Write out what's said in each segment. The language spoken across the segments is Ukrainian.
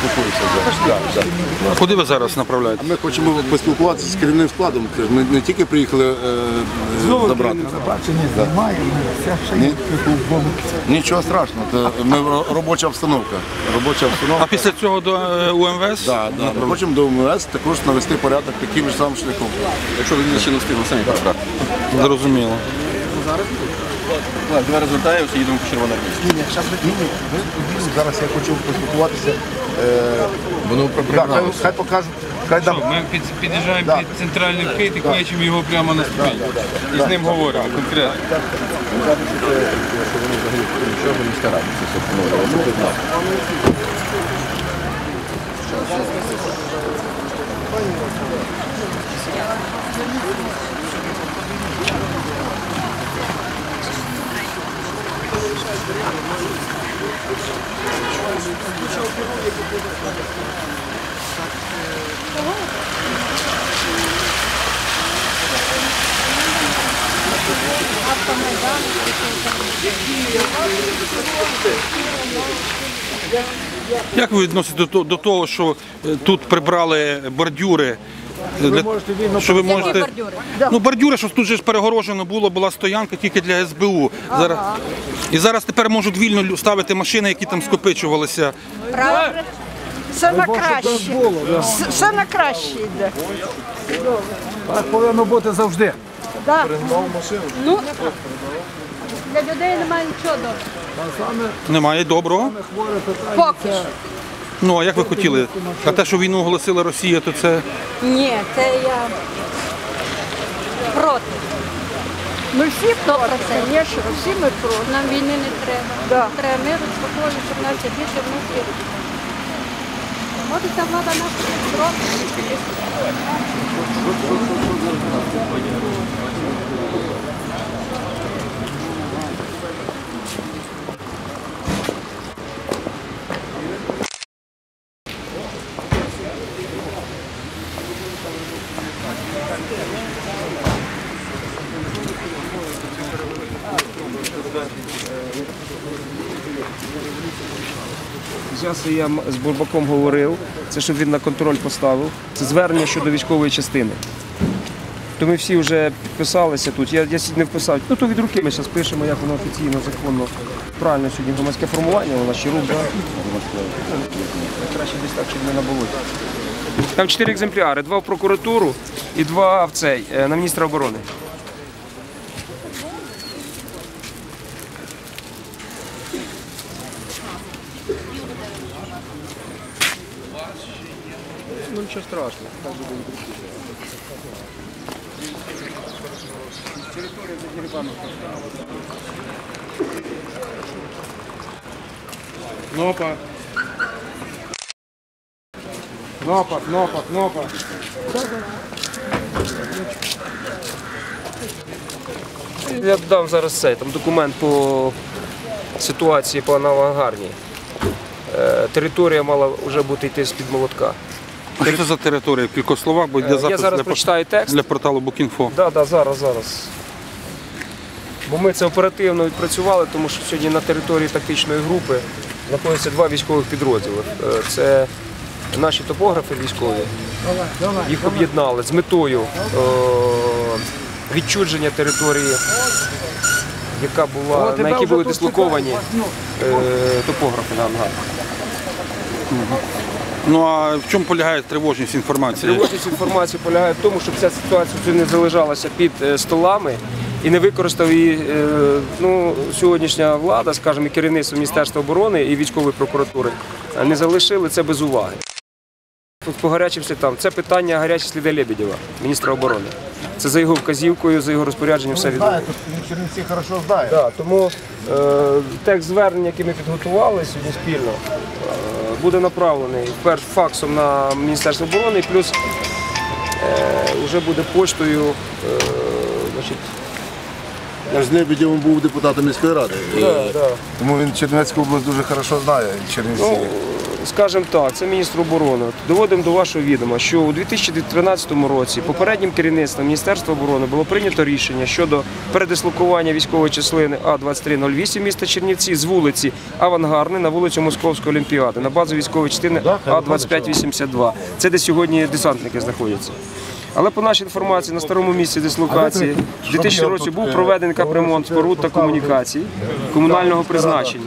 спілкуюся. да. Да, да. Куди ви зараз направляєте? Ми хочемо поспілкуватися з керівним складом. Ми не тільки приїхали е, забрати. Бачення знімає, Ні. Нічого страшного, це ми робоча обстановка. Робоча А після цього до е, УМВС? Да, да. Ми хочемо до МВС також навести порядок таким же самим шляхом. Якщо ви ще не встигли самі перебрати. Зрозуміло. Так, Давай розвертаємося, їдемо по червоноармійську. Ні, ні, зараз зараз я хочу поспілкуватися. Е, Воно да, хай, хай покажуть, хай дам. Ми під, під'їжджаємо Да. під центральний вхід і кличемо його прямо на ступінь. І з ним говоримо конкретно. нічого не стараємося. Як ви відноситесь до, того- що е, тут прибрали бордюри? Ви можете вільно що ви можете... бордюри? Ну, бордюри, що тут же ж перегорожено було, була стоянка тільки для СБУ. Зараз... І зараз тепер можуть вільно ставити машини, які там скопичувалися. Правда? Все на краще. Все на краще йде. Так повинно бути завжди. Да. Ну, для людей немає нічого доброго. Немає доброго. Поки що. Ну а як ви хотіли? А те, що війну оголосила Росія, то це Ні, це я проти. Ми всі проти, звісно, всі ми проти. Нам війни не треба. Треба миру, спокою, щоб наші діти, внуки. Може, ця влада нас проти. Зараз я з Бурбаком говорив, це щоб він на контроль поставив. Це звернення щодо військової частини. То ми всі вже підписалися тут. Я, я не вписав. Ну то від руки ми зараз пишемо, як воно офіційно, законно. Правильно сьогодні громадське формування, воно ще рук. Краще десь так, щоб не на болоті. Там чотири екземпляри, два в прокуратуру і два в цей, е, на міністра оборони. Ну нічого страшного. Так же буде. Кнопа. Кнопа, кнопа, кнопа. Я дам зараз цей документ по ситуації по Новогарній. Е, територія мала вже бути йти з-під молотка. А що це за територія? В кількох словах, бо Е, для Я зараз для, прочитаю текст. для порталу Букінфо. Да, да, зараз, зараз. Бо ми це оперативно відпрацювали, тому що сьогодні на території тактичної групи знаходяться два військових підрозділи. Е, Це наші топографи військові. Їх об'єднали з метою відчудження території, яка була, на якій були дислоковані е, топографи на ангар. Ну а в чому полягає тривожність інформації? Тривожність інформації полягає в тому, щоб ця ситуація вже не залежалася під е, столами і не використав її е, ну, сьогоднішня влада, скажімо, і керівництво Міністерства оборони і військової прокуратури е, не залишили це без уваги. Тут по гарячим слідам. Це питання гарячі сліди Лебедєва, міністра оборони. Це за його вказівкою, за його розпорядженням все він Чернівці хорошо знає. Да, тому е, текст звернення, який ми підготували сьогодні спільно, е, буде направлений вперше факсом на Міністерство оборони, і плюс е, вже буде поштою. Е, значить, Я ж з Лебедєвим був депутатом міської ради. да, да. Тому він Чернівецьку область дуже хорошо знає. Чернівці. Ну, скажімо так, це міністр оборони. Доводимо до вашого відома, що у 2013 році попереднім керівництвом Міністерства оборони було прийнято рішення щодо передислокування військової частини А2308 міста Чернівці з вулиці Авангардної на вулицю Московської Олімпіади на базу військової частини А2582. Це де сьогодні десантники знаходяться. Але по нашій інформації на старому місці дислокації в 2000 році був проведений капремонт споруд та комунікацій комунального призначення.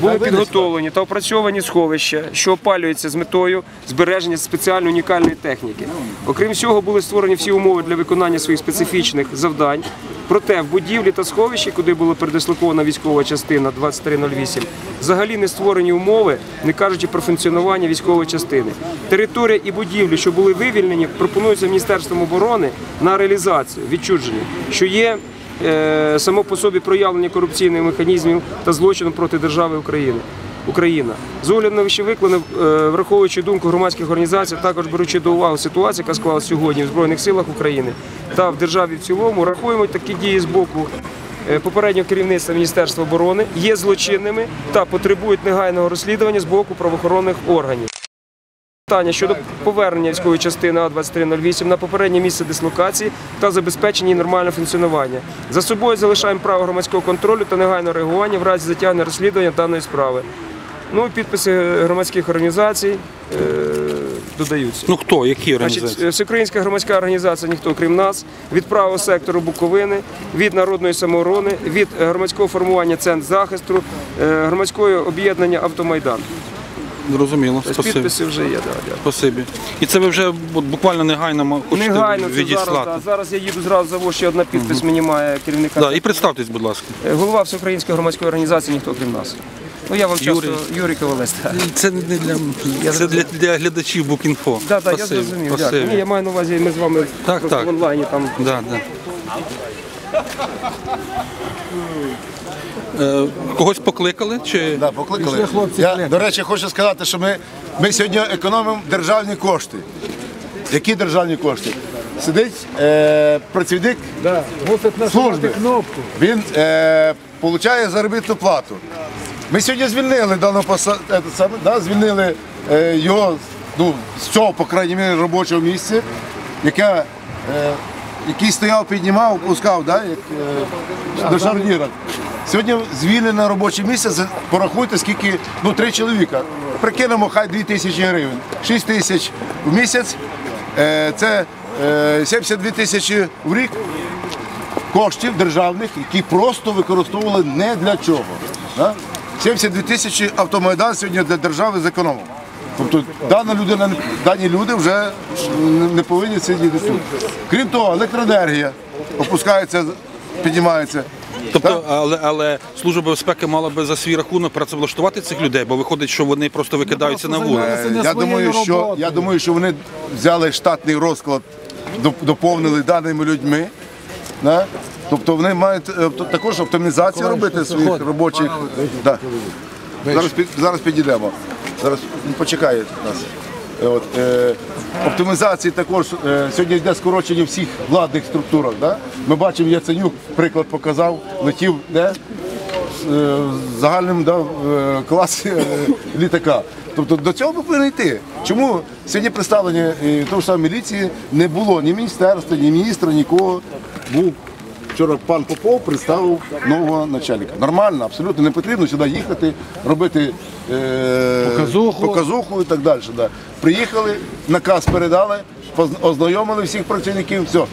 Були підготовлені та опрацьовані сховища, що опалюються з метою збереження спеціально унікальної техніки. Окрім цього, були створені всі умови для виконання своїх специфічних завдань. Проте в будівлі та сховищі, куди була передислокована військова частина 2308, взагалі не створені умови, не кажучи про функціонування військової частини. Територія і будівлі, що були вивільнені, пропонуються Міністерством оборони на реалізацію відчудження, що є само по собі проявлення корупційних механізмів та злочину проти держави України. Україна з огляду на вищевикладене, е, враховуючи думку громадських організацій, також беручи до уваги ситуацію, яка склалася сьогодні в збройних силах України та в державі в цілому, рахуємо такі дії з боку е, попереднього керівництва Міністерства оборони є злочинними та потребують негайного розслідування з боку правоохоронних органів. Питання щодо повернення військової частини А2308 на попереднє місце дислокації та забезпечення її нормального функціонування. За собою залишаємо право громадського контролю та негайного реагування в разі затягнення розслідування даної справи. Ну і підписи громадських організацій е, додаються. Ну хто, які організації? е, Всеукраїнська громадська організація ніхто крім нас, від правого сектору Буковини, від народної самооборони, від громадського формування Центр захисту, е, громадського об'єднання Автомайдан. Зрозуміло, Тобто спасибі. підписи вже є. Да, дякую. Спасибі. І це ви вже от, буквально негайно хочете Негайно це зараз, да, зараз я їду зразу завод, ще одна підпис мені має керівника. Да, і представтесь, будь ласка. Е, Голова Всеукраїнської громадської організації ніхто крім нас. Ну я вам часто Юрій. Юрій Ковалець. так. Це не для це для, для глядачів Букінфо. Да, да, я зрозумів. Дякую. Ні, я маю на увазі, ми з вами Так, просто так. в онлайні там. Да, да. Е, когось покликали? Чи... Да, покликали. Я, до речі, хочу сказати, що ми, ми сьогодні економимо державні кошти. Які державні кошти? Сидить е, працівник Да. Мусить нажимати Служби. кнопку. Він е, отримує заробітну плату. Ми сьогодні звільнили даного поса... е, саме, да, звільнили е, його ну, з цього, по крайній мірі, робочого місця, яке, е, який стояв, піднімав, пускав, да, як, е, до шарніра. Сьогодні звільнене робоче місце, порахуйте, скільки, ну, три чоловіка. Прикинемо, хай 2 тисячі гривень. 6 тисяч в місяць, е, це е, 72 тисячі в рік коштів державних, які просто використовували не для чого. Да? 72 тисячі автомайдан сьогодні для держави зекономив. Тобто дана людина, дані люди вже не- повинні сидіти тут. Крім того, електроенергія опускається, піднімається. Тобто, але, але служба безпеки мала би за свій рахунок працевлаштувати цих людей, бо виходить, що вони просто викидаються на вулицю. Е, Я думаю, що, я думаю, що вони взяли штатний розклад, доповнили даними людьми. Да? Тобто вони мають е, також оптимізацію робити своїх робочих. Да. Зараз, під- зараз підійдемо. Зараз ну, почекає нас. Е, От, е, оптимізації також е, сьогодні йде скорочення всіх владних структурах. Да? Ми бачимо, Яценюк приклад показав, летів де? е, в загальному да, е, класі е, літака. Тобто до цього ми повинні йти. Чому сьогодні представлення е, того ж самої міліції не було ні міністерства, ні міністра, нікого. Був вчора пан Попов представив нового начальника. Нормально, абсолютно не потрібно сюди їхати, робити е, Показуху. показуху і так далі. Да. Приїхали, наказ передали, ознайомили всіх працівників, все.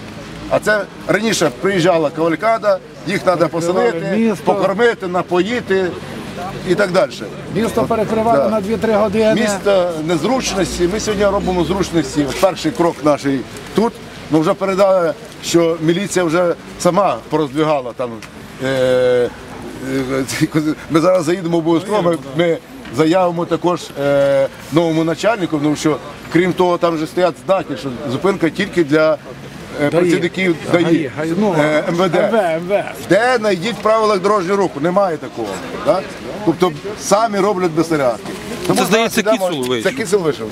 А це раніше приїжджала кавалькада, їх треба поселити, покормити, напоїти і так далі. Місто перекривали Да. на 2-3 години. Місто незручності. Ми сьогодні робимо зручності. Перший крок наш тут. Ми вже передали, що міліція вже сама пороздвигала там. Е, е, ми зараз заїдемо обов'язково. Ми, ми заявимо також е, новому начальнику, тому що крім того, там вже стоять знаки, що зупинка тільки для е, працівників ДАІ, ну, е, МВД. МВ, МВ. Де знайдіть в правилах дорожнього руху? Немає такого. Да? Тобто самі роблять безпорядки. Це, здається, кисел вийшов.